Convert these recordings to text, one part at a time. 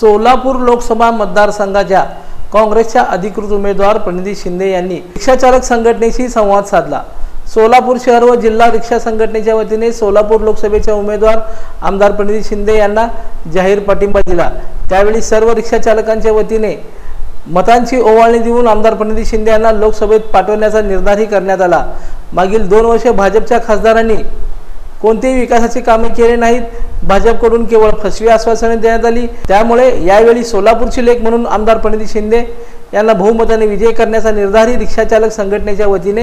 सोलापूर लोकसभा मतदारसंघाच्या काँग्रेसच्या अधिकृत उमेदवार प्रणिती शिंदे यांनी रिक्षाचालक संघटनेशी संवाद साधला. सोलापूर शहर व जिल्हा रिक्षा संघटनेच्या वतीने सोलापूर लोकसभेच्या उमेदवार आमदार प्रणिती शिंदे यांना जाहीर पाठिंबा दिला. त्यावेळी सर्व रिक्षाचालकांच्या वतीने मतांची ओवाळणी देऊन आमदार प्रणिती शिंदे यांना लोकसभेत पाठवण्याचा निर्धारही करण्यात आला. मागील दोन वर्षे भाजपच्या खासदारांनी कोणतेही विकासाची कामे केले नाहीत भाजपकडून केवळ फसवी आश्वासने देण्यात आली. त्यामुळे यावेळी सोलापूरची लेख म्हणून आमदार प्रणिती शिंदे यांना बहुमताने विजय करण्याचा निर्धारही रिक्षाचालक संघटनेच्या वतीने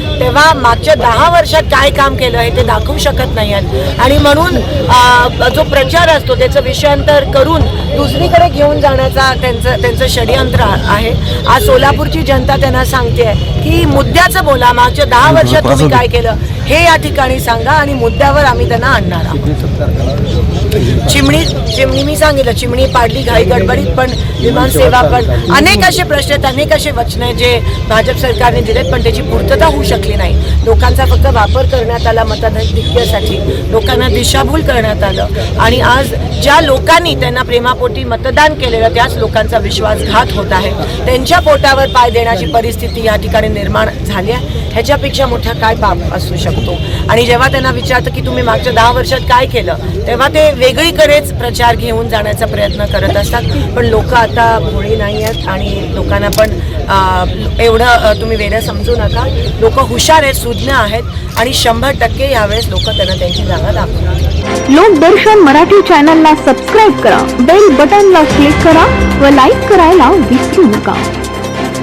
तेव्हा मागच्या दहा वर्षात काय काम केलं हे ते दाखवू शकत नाही आहेत. आणि म्हणून जो प्रचार असतो त्याचं विषयांतर करून दुसरीकडे घेऊन जाण्याचा त्यांचं त्यांचं षडयंत्र आहे. आज सोलापूरची जनता त्यांना सांगते की मुद्द्याचं बोला. मागच्या दहा वर्षात तुम्ही काय केलं? हे या ठिकाणी सांगा आणि मुद्द्यावर आम्ही त्यांना आणणार आहोत. चिमणी चिमणी मी सांगितलं चिमणी पाडली घाई गडबडीत पण विमान सेवा पण अनेक असे प्रश्न आहेत अनेक असे वचन जे भाजप सरकारने दिलेत पण त्याची पूर्तता होऊ शकली नाही. लोकांचा फक्त वापर करण्यात आला मतधिक्यासाठी लोकांना दिशाभूल करण्यात आलं. आणि आज ज्या लोकांनी त्यांना प्रेमापोटी मतदान केलेलं त्याच लोकांचा विश्वासघात होत आहे. त्यांच्या पोटावर पाय देण्याची परिस्थिती या ठिकाणी निर्माण झाली आहे. ह्याच्यापेक्षा मोठा काय बाब असू शकतो? आणि जेव्हा त्यांना विचारतं की तुम्ही मागच्या दहा वर्षात काय केलं तेव्हा ते वेगळीकडेच प्रचार घेऊन जाण्याचा प्रयत्न करत असतात. पण लोक आता भोळी नाही आहेत आणि लोकांना पण एवढं तुम्ही वेगळं समजू नका. लोक हुशार आहेत सुज्ञ आहेत आणि शंभर टक्के यावेळेस लोक त्यांना त्यांची जागा दाखवतात लोकदर्शन मराठी चॅनलला सबस्क्राईब करा. बेल बटनला क्लिक करा व लाईक करायला विसरू नका.